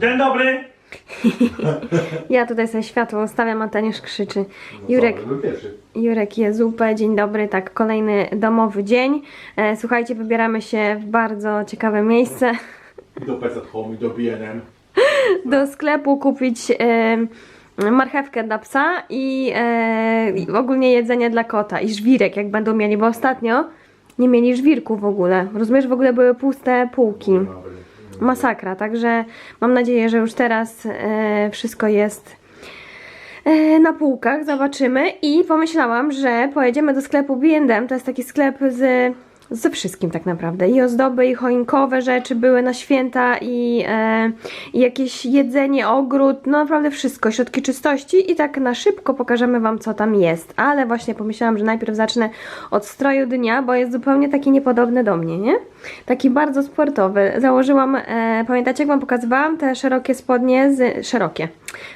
Dzień dobry. Ja tutaj sobie światło ustawiam, a ten już krzyczy. Jurek, Był pierwszy. Jurek je zupę, dzień dobry, tak, kolejny domowy dzień. E, słuchajcie, wybieramy się w bardzo ciekawe miejsce. I do PC at Home, i do BNM. Do sklepu kupić e, marchewkę dla psa i, e, i ogólnie jedzenie dla kota i żwirek, jak będą mieli, bo ostatnio nie mieli żwirku w ogóle. Rozumiesz, w ogóle były puste półki. Masakra, także mam nadzieję, że już teraz e, wszystko jest e, na półkach, zobaczymy. I pomyślałam, że pojedziemy do sklepu B&M, to jest taki sklep z, ze wszystkim tak naprawdę, i ozdoby, i choinkowe rzeczy były na święta i, e, i jakieś jedzenie, ogród, no naprawdę wszystko, środki czystości. I tak na szybko pokażemy Wam co tam jest, ale właśnie pomyślałam, że najpierw zacznę od stroju dnia, bo jest zupełnie taki niepodobny do mnie, nie? Taki bardzo sportowy. Założyłam, e, pamiętacie jak Wam pokazywałam te szerokie spodnie z, szerokie,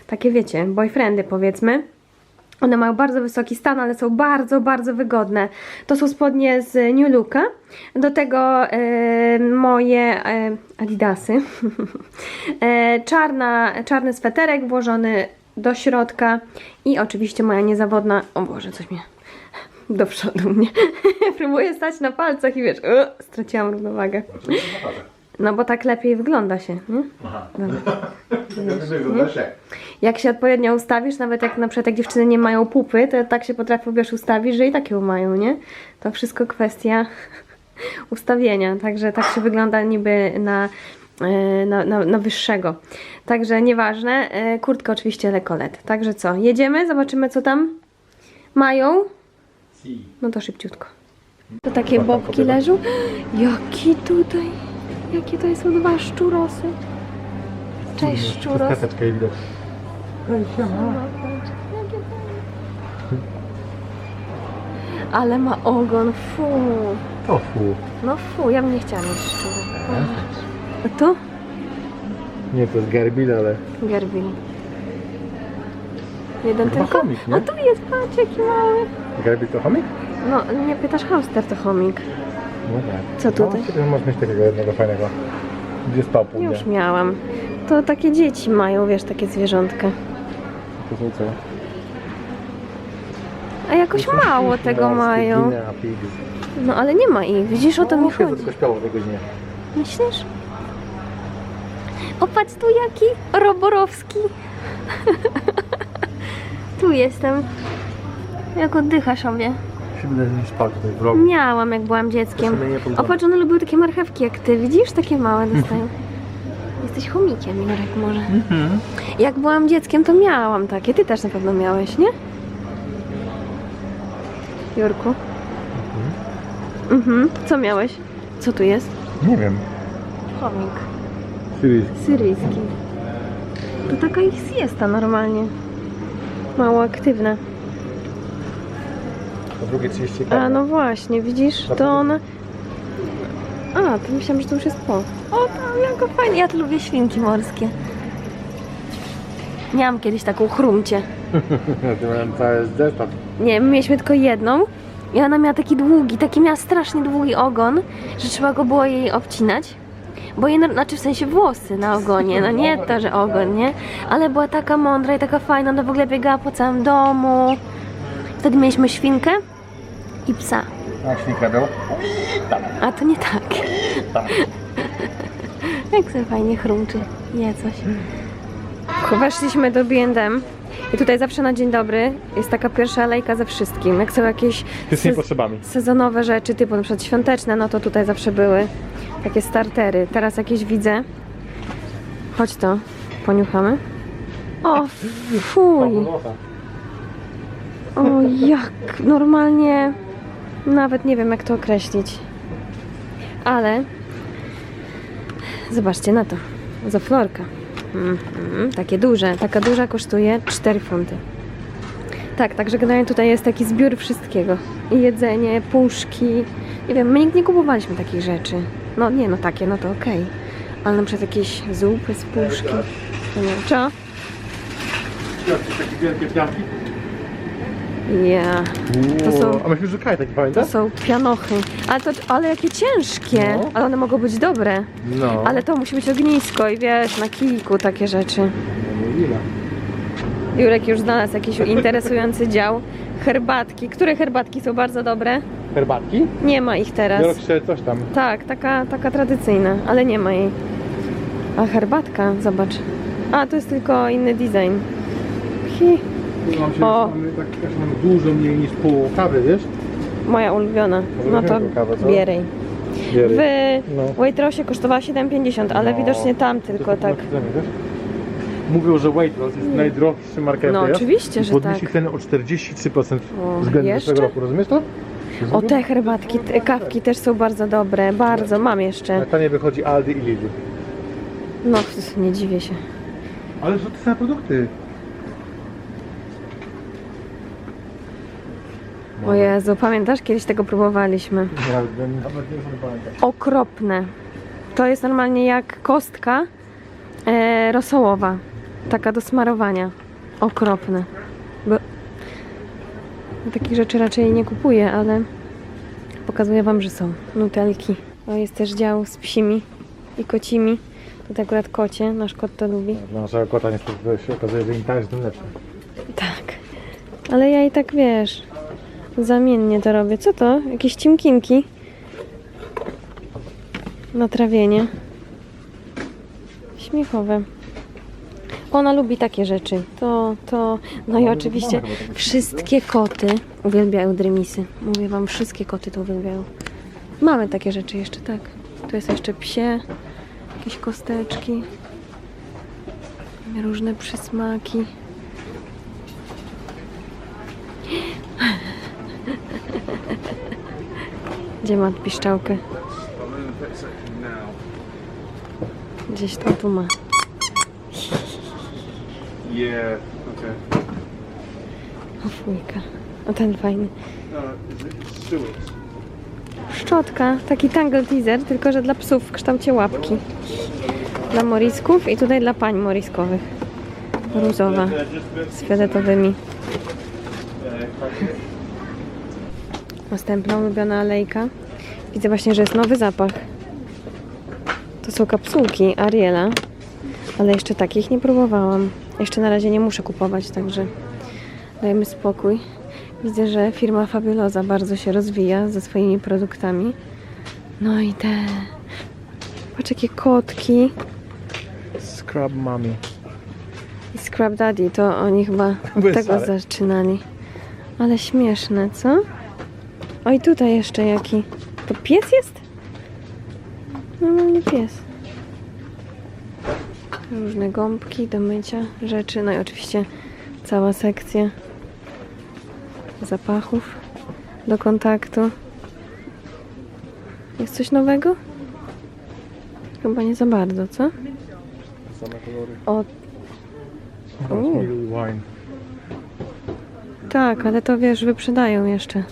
takie wiecie, boyfriendy powiedzmy, one mają bardzo wysoki stan, ale są bardzo, bardzo wygodne. To są spodnie z New Looka. Do tego e, moje e, adidasy. e, czarna, czarny sweterek włożony do środka i oczywiście moja niezawodna... O Boże, coś mnie do przodu mnie. Próbuję stać na palcach i wiesz, straciłam równowagę. No bo tak lepiej wygląda się, nie? Aha. Dobra. Wyglądasz jak? Jak się odpowiednio ustawisz, nawet jak na przykład jak dziewczyny nie mają pupy, to tak się potrafią wiesz ustawić, że i tak ją mają, nie? To wszystko kwestia ustawienia, także tak się wygląda niby na, e, na, na, na wyższego. Także nieważne, e, kurtka oczywiście lekolet. Także co, jedziemy, zobaczymy co tam mają. No to szybciutko. To takie bobki leżą. Jaki tutaj, jakie to są dwa szczurosy. Cześć szczuros. Kaseczkę widać. Ale ma ogon, fu. To fu. No fu, ja bym nie chciała mieć szczura. A tu? Nie, to jest Gerbil, ale... Gerbil. Jeden Chyba tylko? chomik, nie? O tu jest, patrz jaki mały. Gerbil to chomik? No, nie pytasz, hamster to chomik. No tak. Co tutaj? No, możesz mieć takiego jednego fajnego. Gdzie spał pół. Już miałam. To takie dzieci mają, wiesz, takie zwierzątka. To są co? A jakoś mało tego mają. A. No ale nie ma ich, widzisz, o to mi No, Siedzą chodzi. tylko śpiało w tej godzinie. Myślisz? Opatrz tu jaki roborowski. tu jestem. Jak oddychasz sobie. Się wydaje, że nie spał tutaj w rogu. Miałam jak byłam dzieckiem. Sobie nie poglądam. Opatrz, one lubiły takie marchewki jak ty, widzisz? Takie małe dostają. Jesteś chomikiem, Jurek, może. Mhm. Jak byłam dzieckiem, to miałam takie. Ty też na pewno miałeś, nie? Jurku? Mhm. Co miałeś? Co tu jest? Nie wiem. Chomik. Syryjski. Syryjski. To taka ich siesta normalnie. Mało aktywna. Po drugie 30 A no właśnie, widzisz? To ona... A, to myślałam, że to już jest po. O, tam jako fajnie. Ja to lubię świnki morskie. Miałam kiedyś taką chrumcie. Ja tu miałem cały zestaw. Nie, my mieliśmy tylko jedną i ona miała taki długi, taki miała strasznie długi ogon, że trzeba go było jej obcinać. Bo jej, znaczy w sensie włosy na ogonie, no nie to, że ogon, nie? Ale była taka mądra i taka fajna, ona w ogóle biegała po całym domu. Wtedy mieliśmy świnkę i psa. A świnka był? A to nie tak. Jak sobie fajnie chrumczy. Je coś. Weszliśmy do B&M i tutaj zawsze na dzień dobry jest taka pierwsza alejka ze wszystkim. Jak są jakieś Ty z sezonowe rzeczy, typu na przykład świąteczne, no to tutaj zawsze były takie startery. Teraz jakieś widzę. Chodź to, poniuchamy. O, fuj. O, jak normalnie. Nawet nie wiem, jak to określić. Ale. Zobaczcie na to. Zoflorka. Mhm, takie duże. Taka duża kosztuje 4 funty. Tak, także generalnie tutaj jest taki zbiór wszystkiego. Jedzenie, puszki. Nie wiem, my nigdy nie kupowaliśmy takich rzeczy. No nie, no takie, no to okej. Ale na przykład jakieś zupy z puszki. Nie co? Takie wielkie. Ja. To są- A myślisz, że kaj taki To pamiętasz? są pianochy. Ale, to, ale jakie ciężkie. No. Ale one mogą być dobre. No. Ale to musi być ognisko i wiesz, na kilku takie rzeczy. No, ile? Jurek już znalazł jakiś interesujący dział. Herbatki. Które herbatki są bardzo dobre? Herbatki? Nie ma ich teraz. Yorkshire coś tam. Tak, taka, taka tradycyjna, ale nie ma jej. A herbatka, zobacz. A, to jest tylko inny design. Hi, Mam się, O. mamy tak też mamy dużo mniej niż pół kawy, wiesz? moja ulubiona. No to weźmiemy kawę, co? bierej. W No. Waitrosie kosztowała 7,50, ale No. widocznie tam tylko tak. napisane, wiesz? Mówią, że Waitrose jest najdroższy market No, oczywiście, że podnieśli tak. cenę o 43% O, względem jeszcze? zeszłego roku, rozumiesz to? O, te herbatki, te kawki też są bardzo dobre. Bardzo, mam jeszcze. Na tanie wychodzi Aldi i Lidl. No, nie dziwię się. Ale to te same produkty. O Jezu, pamiętasz? Kiedyś tego próbowaliśmy. Nawet nie pamiętać. okropne. To jest normalnie jak kostka e, rosołowa. Taka do smarowania. Okropne. Bo takich rzeczy raczej nie kupuję, ale pokazuję Wam, że są. Nutelki. O, jest też dział z psimi i kocimi. To akurat kocie, nasz kot to lubi. Dla naszego kota niestety się okazuje, że internet jest tym lepszy. Tak. Ale ja i tak wiesz, zamiennie to robię. Co to? Jakieś cimkinki? Na trawienie. Śmiechowe. Ona lubi takie rzeczy. To, to. No i oczywiście wszystkie koty uwielbiają drymisy. Mówię wam, wszystkie koty to uwielbiają. Mamy takie rzeczy jeszcze, tak. Tu jest jeszcze psie, jakieś kosteczki, różne przysmaki. Gdzie ma piszczałkę? Gdzieś tam tu ma. Yeah, okay. O fujka. O ten fajny. Sewage. Szczotka, taki tangle teaser, tylko że dla psów w kształcie łapki. Dla morisków i tutaj dla pań moriskowych. Różowa, z fioletowymi. Następna ulubiona alejka. Widzę właśnie, że jest nowy zapach. To są kapsułki Ariela, ale jeszcze takich nie próbowałam. Jeszcze na razie nie muszę kupować, także dajmy spokój. Widzę, że firma Fabulosa bardzo się rozwija ze swoimi produktami. No i te... Patrz jakie kotki. Scrub Mommy. I Scrub Daddy, to oni chyba od tego zaczynali. Ale śmieszne, co? O i tutaj jeszcze jaki. To pies jest? Normalnie pies. Różne gąbki do mycia, rzeczy. No i oczywiście cała sekcja zapachów do kontaktu. Jest coś nowego? Chyba nie za bardzo, co? Same kolory. O, wine. Tak, ale to wiesz, wyprzedają jeszcze.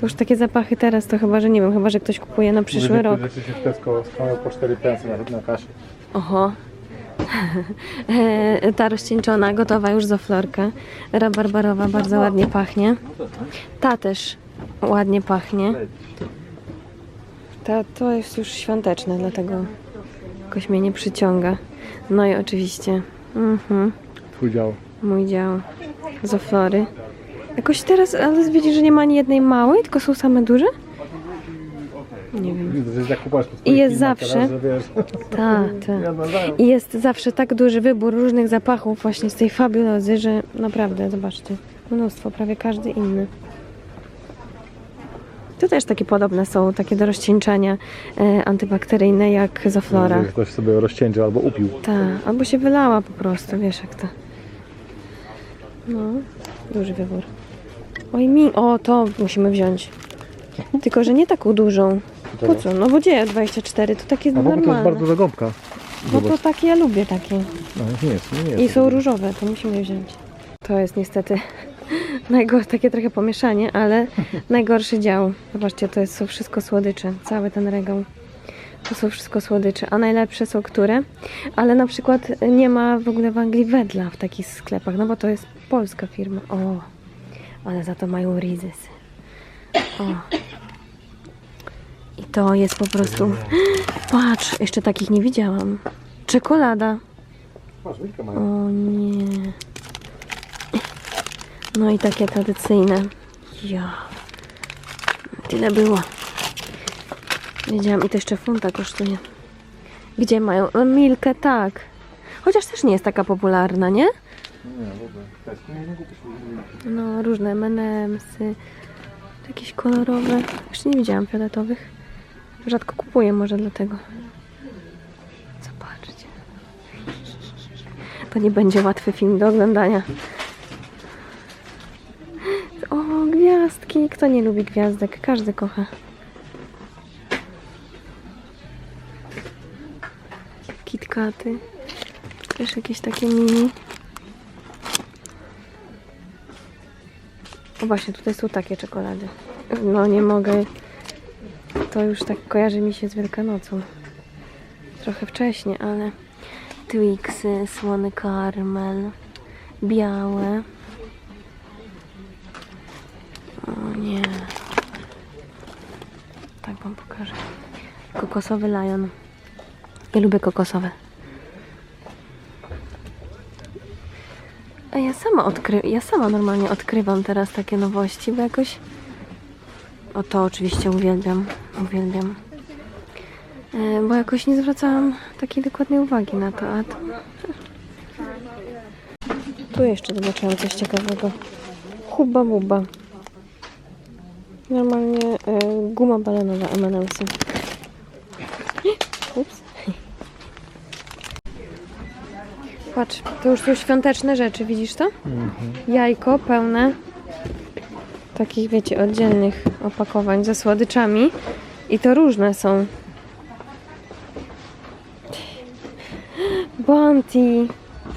To już takie zapachy teraz, to chyba, że nie wiem, chyba, że ktoś kupuje na przyszły Mówię, rok. rzeczy się w Tesco po 4 pensy na, na kasie. Oho. E, Ta rozcieńczona, gotowa już za florkę. Rabarbarowa bardzo ładnie pachnie. Ta też ładnie pachnie. Ta to jest już świąteczne, dlatego jakoś mnie nie przyciąga. No i oczywiście mhm, Twój dział. mój dział Zoflory. Jakoś teraz, ale widzisz, że nie ma ani jednej małej, tylko są same duże? Nie wiem. I jest zawsze. Tak, tak. ja naznają. I jest zawsze tak duży wybór różnych zapachów właśnie z tej fabulozy, że naprawdę, zobaczcie, mnóstwo, prawie każdy inny. Tu też takie podobne są, takie do rozcieńczania e, antybakteryjne jak Zoflora. Że ktoś sobie rozcięcił albo upił. Tak, albo się wylała po prostu, wiesz jak to. No, duży wybór. Oj mi, o to musimy wziąć. Tylko, że nie taką dużą. Po co? No bo gdzie 24, to takie A w ogóle to jest normalne. bardzo duża gąbka. No to takie ja lubię takie. No, nie jest, nie jest. I są różowe, to musimy wziąć. To jest niestety najgor- takie trochę pomieszanie, ale najgorszy dział. Zobaczcie, to jest, są wszystko słodycze, cały ten regał. To są wszystko słodycze, a najlepsze są które? Ale na przykład nie ma w ogóle w Anglii wedla w takich sklepach, no bo to jest polska firma. O, Ale za to mają rizys. O. I to jest po prostu... Patrz, jeszcze takich nie widziałam. Czekolada. O nie. No i takie tradycyjne. Ja. Tyle było. Wiedziałam, i to jeszcze funta kosztuje. Gdzie mają? No, Milkę, tak. Chociaż też nie jest taka popularna, nie? No, różne M&M'sy. Jakieś kolorowe. Jeszcze nie widziałam fioletowych. Rzadko kupuję, może dlatego. Zobaczcie. To nie będzie łatwy film do oglądania. O, gwiazdki. Kto nie lubi gwiazdek? Każdy kocha. Kitkaty. Też jakieś takie mini. O właśnie, tutaj są takie czekolady. No nie mogę. To już tak kojarzy mi się z Wielkanocą. Trochę wcześnie, ale Twixy, słony karmel, białe. O nie. Tak wam pokażę. Kokosowy lion. Ja lubię kokosowe. Ja sama ja sama normalnie odkrywam teraz takie nowości, bo jakoś. O to oczywiście uwielbiam. Uwielbiam. E, bo jakoś nie zwracałam takiej dokładnej uwagi na to, a to. Tu jeszcze zobaczyłam coś ciekawego. Huba buba. Normalnie e, guma balenowa M&M'sy. Patrz, to już są świąteczne rzeczy, widzisz to? Jajko pełne takich, wiecie, oddzielnych opakowań ze słodyczami. I to różne są. Bounty.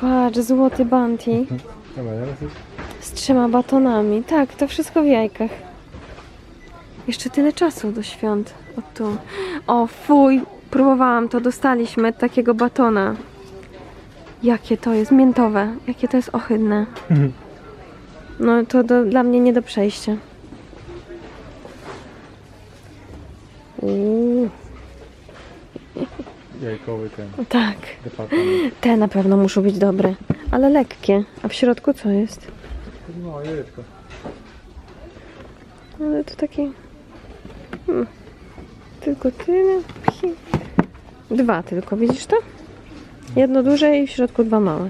Patrz, złoty bounty jest... z trzema batonami. Tak, to wszystko w jajkach. Jeszcze tyle czasu do świąt. O tu. O fuj, próbowałam to, dostaliśmy takiego batona. Jakie to jest miętowe, jakie to jest ohydne. No to do, dla mnie nie do przejścia. Uuu, Jajkowy ten. tak, Departament. te na pewno muszą być dobre, ale lekkie. A w środku co jest? No, jajeczko. Ale to takie. Hmm. Tylko tyle. Dwa tylko, widzisz to? Jedno duże i w środku dwa małe.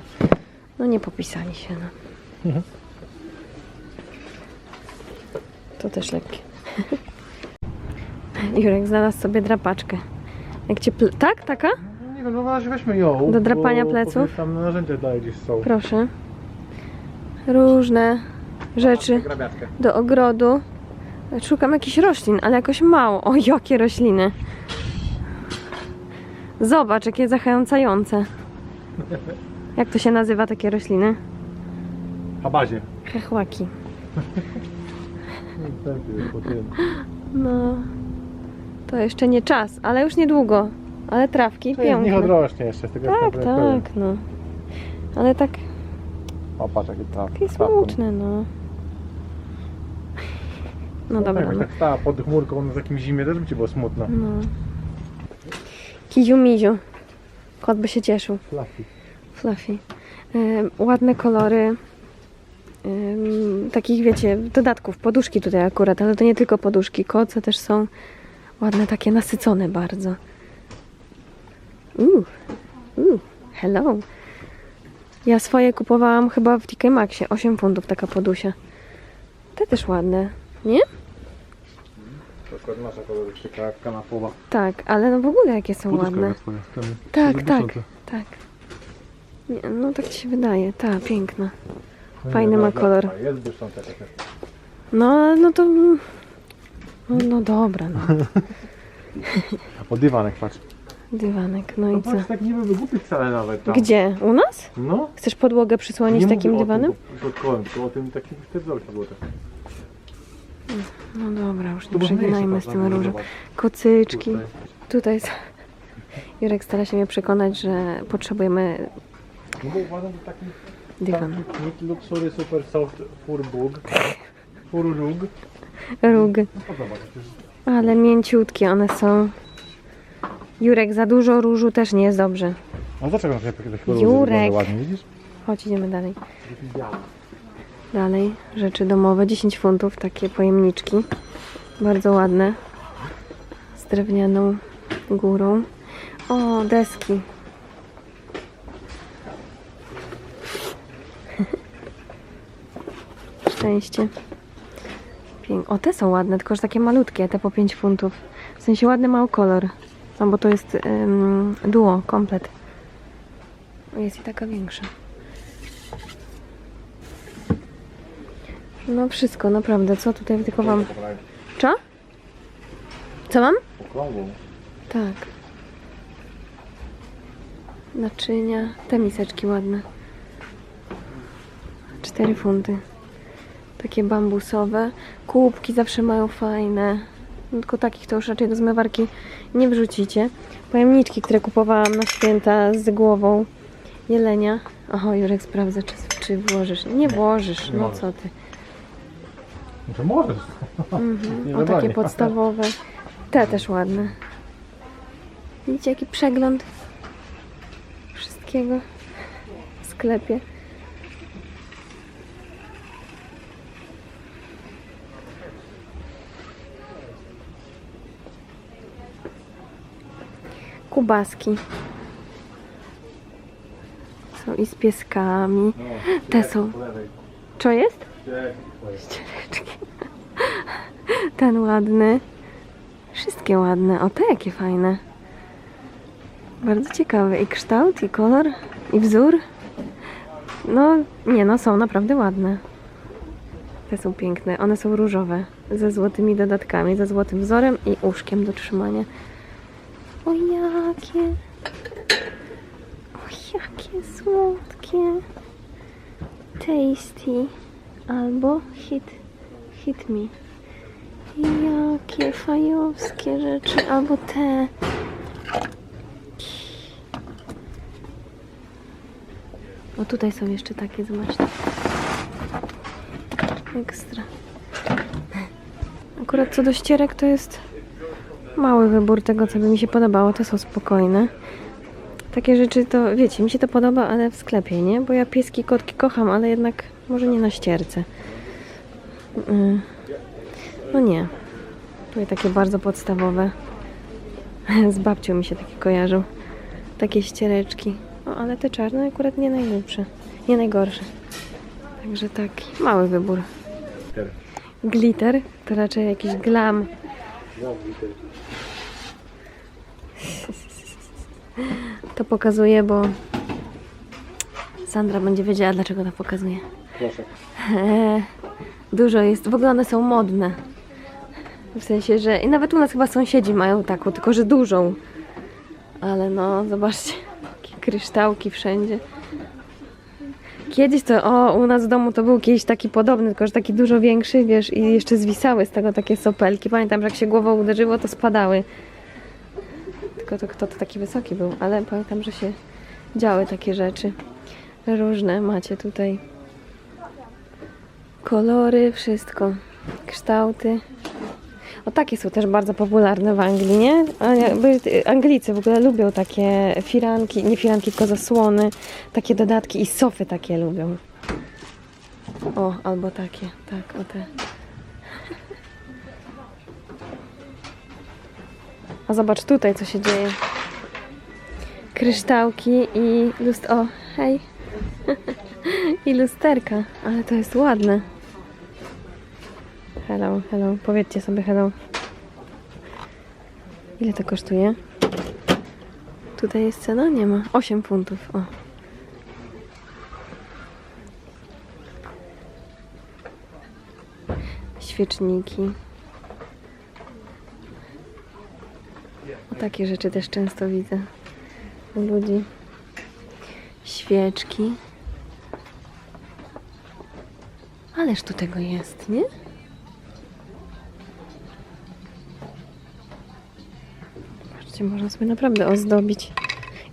No nie popisali się, no. Mhm. To też lekkie. Jurek znalazł sobie drapaczkę. Jak cię pl- Tak? Taka? No nie wiem, no razie weźmy ją. Do drapania bo pleców? Tam narzędzia dalej gdzieś są. Proszę. Różne rzeczy Grabiatkę. do ogrodu. Szukam jakichś roślin, ale jakoś mało. O, jakie rośliny. Zobacz, jakie zachęcające. Jak to się nazywa, takie rośliny? A bazie. Chechłaki. No, to jeszcze nie czas, ale już niedługo. Ale trawki To jest, niech piękne. odrośnie jeszcze z tego Tak, tak, no. Ale tak, O, patrz jakie trawki. takie smutne, no. No dobra, Jakoś no. tak stała pod chmurką no, z jakimś zimie, też by ci było smutno. no. Kiziu miziu. Kot by się cieszył. Fluffy. Fluffy. Ładne kolory. Takich, wiecie, dodatków. Poduszki tutaj akurat, ale to nie tylko poduszki. Koce też są ładne, takie nasycone bardzo. Uuu, uuu, hello. Ja swoje kupowałam chyba w TK Maxie. 8 funtów taka podusia. Te też ładne, nie? To akurat nasza kolorystyka kanapowa. Tak, ale no w ogóle jakie są Poduszka ładne. twoja, ten Tak, 70. tak, tak. Nie, no tak ci się wydaje. Ta, piękna. No Fajny ma kolor. Jest błyszcząca taka. No, no to... No, no dobra, no. O dywanek patrz. Dywanek, no No i co? tak nie byłby głupi wcale nawet tam. Gdzie? U nas? No. Chcesz podłogę przysłonić nie takim mówię o tym, dywanem? Pod o tym takim wtedy było tak. No dobra, już nie przeginajmy z tym różem. Kocyczki. Tutaj. Są... Jurek stara się mnie przekonać, że potrzebujemy No bo uważam, że taki dywan. taki Luxury Super Soft Fur Bug Ururug. Róg. No podoba się. Ale mięciutkie one są. Jurek, za dużo różu też nie jest dobrze. A dlaczego na Jurek. ładnie, widzisz? Chodź, idziemy dalej. Dalej, rzeczy domowe, 10 funtów, takie pojemniczki. Bardzo ładne. Z drewnianą górą. O, deski. Szczęście. Pięk. O, te są ładne, tylko że takie malutkie, te po 5 funtów. W sensie ładny mały kolor. No bo to jest ym, duo, komplet. Jest i taka większa. No wszystko, naprawdę. Co tutaj tylko wam... Co? Co mam? Okrągłą. Tak. Naczynia. Te miseczki ładne. 4 funty. Takie bambusowe. Kubki zawsze mają fajne. No, Tylko takich to już raczej do zmywarki nie wrzucicie. Pojemniczki, które kupowałam na święta z głową jelenia. Oho, Jurek sprawdza, czy, czy włożysz. Nie włożysz, no co ty. Znaczy możesz. Mhm. O takie podstawowe. Te też ładne. Widzicie jaki przegląd wszystkiego w sklepie. Kubaski. Są i z pieskami. Te są. Co jest? Ściereczki. Ten ładny. Wszystkie ładne. O, te jakie fajne. Bardzo ciekawe. I kształt, i kolor, i wzór. No, nie no, są naprawdę ładne. Te są piękne. One są różowe. Ze złotymi dodatkami, ze złotym wzorem i uszkiem do trzymania. O, jakie. O, jakie słodkie. Tasty. Albo hit. Hit me. Jakie fajowskie rzeczy, albo te. O tutaj są jeszcze takie, zobaczcie. Ekstra. Akurat co do ścierek to jest mały wybór tego, co by mi się podobało. Te są spokojne. Takie rzeczy to, wiecie, mi się to podoba, ale w sklepie, nie? Bo ja pieski, kotki kocham, ale jednak może nie na ścierce. Mm. No nie. Tutaj takie bardzo podstawowe. Z babcią mi się takie kojarzą. Takie ściereczki. O, ale te czarne akurat nie najlepsze. Nie najgorsze. Także taki mały wybór. Glitter. Glitter to raczej jakiś glam. No, glitter. To pokazuje, bo Sandra będzie wiedziała, dlaczego to pokazuje. Proszę. Dużo jest. W ogóle one są modne. W sensie, że. I nawet u nas chyba sąsiedzi mają taką, tylko że dużą. Ale no, zobaczcie. Jakie kryształki wszędzie. Kiedyś to, o, u nas w domu to był kiedyś taki podobny, tylko że taki dużo większy, wiesz, i jeszcze zwisały z tego takie sopelki. Pamiętam, że jak się głową uderzyło, to spadały. Tylko to kto to taki wysoki był, ale pamiętam, że się działy takie rzeczy. Różne macie tutaj kolory, wszystko. Kształty. O takie są też bardzo popularne w Anglii, nie? Y, Anglicy w ogóle lubią takie firanki, nie firanki, tylko zasłony, takie dodatki i sofy takie lubią. O, albo takie, tak, o te. A zobacz tutaj, co się dzieje. Kryształki i lust... O, hej. I lusterka, ale to jest ładne. Hello, hello. Powiedzcie sobie hello. Ile to kosztuje? Tutaj jest cena? Nie ma. 8 funtów. O. Świeczniki. O takie rzeczy też często widzę u ludzi. Świeczki. Ależ tu tego jest, nie? Patrzcie, można sobie naprawdę ozdobić.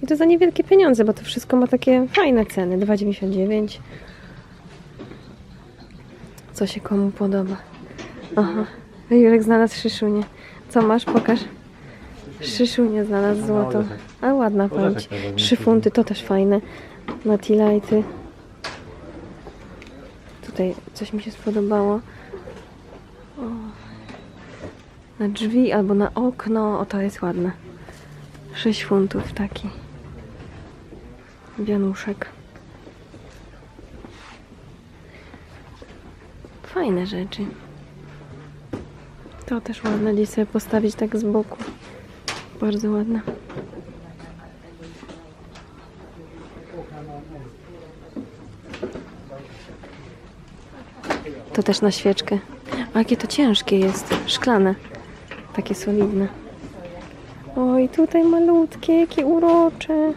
I to za niewielkie pieniądze, bo to wszystko ma takie fajne ceny. 2,99. Co się komu podoba. Aha. Jurek znalazł szyszunię. Co masz? Pokaż. Szyszunię znalazł złotą. A ładna ładna. Trzy funty, to też fajne. Na lighty. Tutaj coś mi się spodobało. O. Na drzwi albo na okno. O, to jest ładne. 6 funtów taki. Wianuszek. Fajne rzeczy. To też ładne gdzieś sobie postawić tak z boku. Bardzo ładne. To też na świeczkę. A jakie to ciężkie jest. Szklane. Takie solidne. Oj, tutaj malutkie, jakie urocze.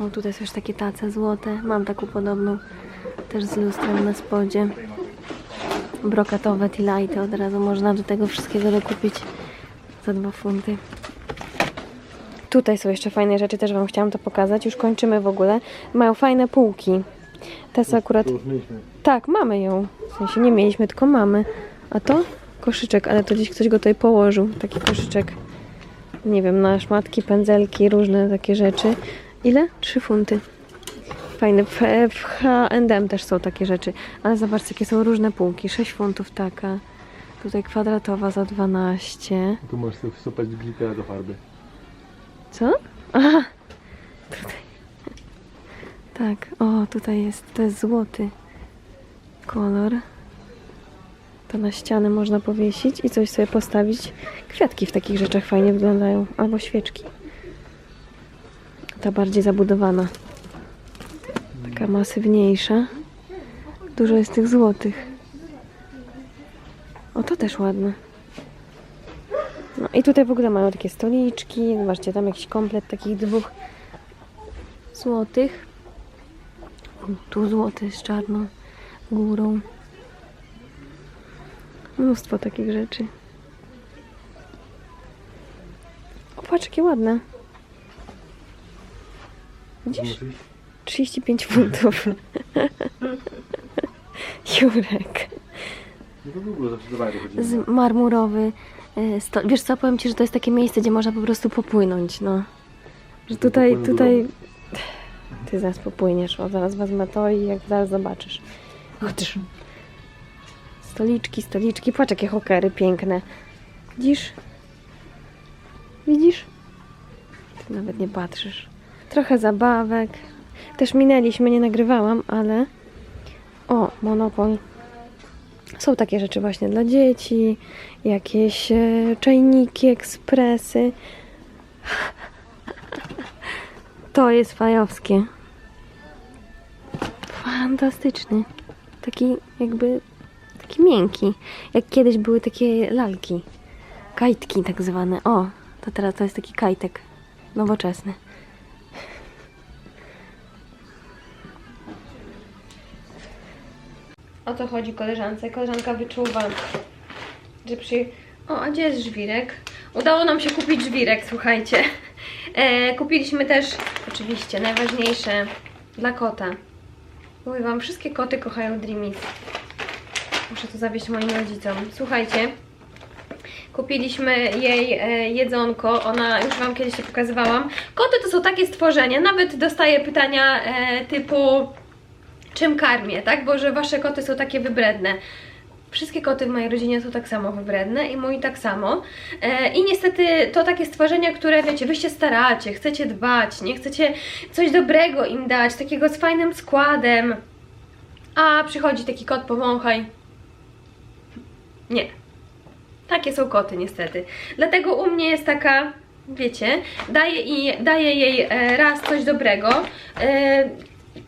O, tutaj są już takie tace złote. Mam taką podobną. Też z lustrem na spodzie. Brokatowe tilajty od razu można do tego wszystkiego dokupić za dwa funty. Tutaj są jeszcze fajne rzeczy, też Wam chciałam to pokazać. Już kończymy w ogóle. Mają fajne półki. Te są akurat tak, mamy ją. W sensie nie mieliśmy, tylko mamy. A to? Koszyczek, ale to gdzieś ktoś go tutaj położył. Taki koszyczek. Nie wiem, na szmatki, pędzelki, różne takie rzeczy. Ile? Trzy funty. Fajne. W, w H&M też są takie rzeczy. Ale zobaczcie, jakie są różne półki. 6 funtów taka. Tutaj kwadratowa za 12. Tu możesz sobie wsupać glittera do farby. Co? Aha, tutaj. Tak, o, tutaj jest, to jest złoty kolor. To na ścianę można powiesić i coś sobie postawić. Kwiatki w takich rzeczach fajnie wyglądają, albo świeczki. Ta bardziej zabudowana. Taka masywniejsza. Dużo jest tych złotych. O, to też ładne. No i tutaj w ogóle mają takie stoliczki. Zobaczcie, tam jakiś komplet takich dwóch złotych. Tu złoty z czarną górą. Mnóstwo takich rzeczy. O, jakie ładne. Widzisz? Musisz? 35 funtów. Jurek. No z marmurowy e, sto... Wiesz co, powiem Ci, że to jest takie miejsce, gdzie można po prostu popłynąć, no. Że tutaj, tutaj... Ty zaraz popłyniesz, o, zaraz wezmę to i jak zaraz zobaczysz. Chodź. Stoliczki, stoliczki, patrz jakie hokery piękne. Widzisz? Widzisz? Ty nawet nie patrzysz. Trochę zabawek. Też minęliśmy, nie nagrywałam, ale... O, Monopol. Są takie rzeczy właśnie dla dzieci, jakieś e, czajniki, ekspresy. To jest fajowskie. Fantastyczny. Taki jakby, taki miękki. Jak kiedyś były takie lalki. Kajtki tak zwane. O, to teraz to jest taki kajtek. Nowoczesny. O co chodzi koleżance? Koleżanka wyczuwa, że przy... O, a gdzie jest żwirek? Udało nam się kupić żwirek, słuchajcie. E, kupiliśmy też, oczywiście, najważniejsze dla kota. Mówię wam, wszystkie koty kochają Dreamies. Muszę to zawieść moim rodzicom. Słuchajcie, kupiliśmy jej e, jedzonko, ona już wam kiedyś pokazywałam. Koty to są takie stworzenia, nawet dostaję pytania e, typu czym karmię, tak? Bo że wasze koty są takie wybredne. Wszystkie koty w mojej rodzinie są tak samo wybredne i mój tak samo. E, I niestety to takie stworzenia, które wiecie, wy się staracie, chcecie dbać, nie chcecie coś dobrego im dać, takiego z fajnym składem. A przychodzi taki kot, powąchaj. Nie. Takie są koty niestety. Dlatego u mnie jest taka, wiecie, daję, i, daję jej e, raz coś dobrego. E,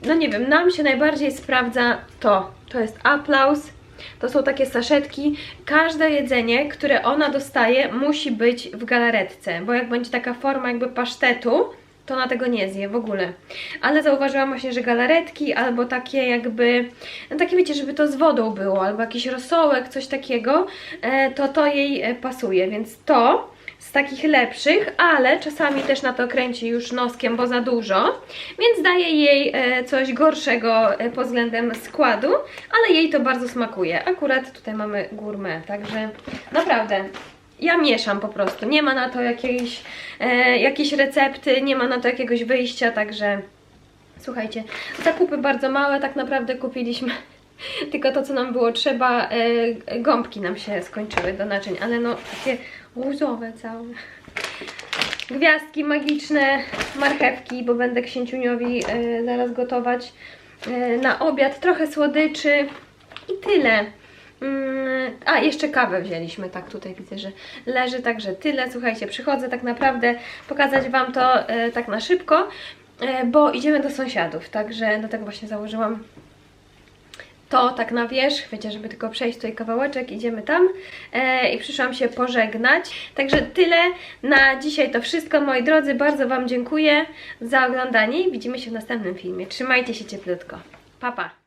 no nie wiem, nam się najbardziej sprawdza to. To jest aplauz. To są takie saszetki. Każde jedzenie, które ona dostaje, musi być w galaretce, bo jak będzie taka forma jakby pasztetu, to ona tego nie zje w ogóle. Ale zauważyłam właśnie, że galaretki albo takie jakby, no takie wiecie, żeby to z wodą było, albo jakiś rosołek, coś takiego, e, to to jej e, pasuje, więc to z takich lepszych, ale czasami też na to kręci już noskiem, bo za dużo, więc daję jej e, coś gorszego e, pod względem składu, ale jej to bardzo smakuje. Akurat tutaj mamy gourmet, także naprawdę ja mieszam po prostu. Nie ma na to jakiejś, e, jakiejś recepty, nie ma na to jakiegoś wyjścia, także słuchajcie, zakupy bardzo małe tak naprawdę kupiliśmy. Tylko to, co nam było trzeba, e, gąbki nam się skończyły do naczyń, ale no takie różowe całe. Gwiazdki magiczne, marchewki, bo będę księciuniowi e, zaraz gotować e, na obiad, trochę słodyczy i tyle. Mm, A, jeszcze kawę wzięliśmy, tak tutaj widzę, że leży, także tyle. Słuchajcie, przychodzę tak naprawdę pokazać Wam to e, tak na szybko, e, bo idziemy do sąsiadów, także dlatego właśnie założyłam to tak na wierzch, wiecie, żeby tylko przejść tutaj kawałeczek, idziemy tam e, i przyszłam się pożegnać. Także tyle na dzisiaj to wszystko, moi drodzy, bardzo Wam dziękuję za oglądanie i widzimy się w następnym filmie. Trzymajcie się cieplutko. Pa, pa!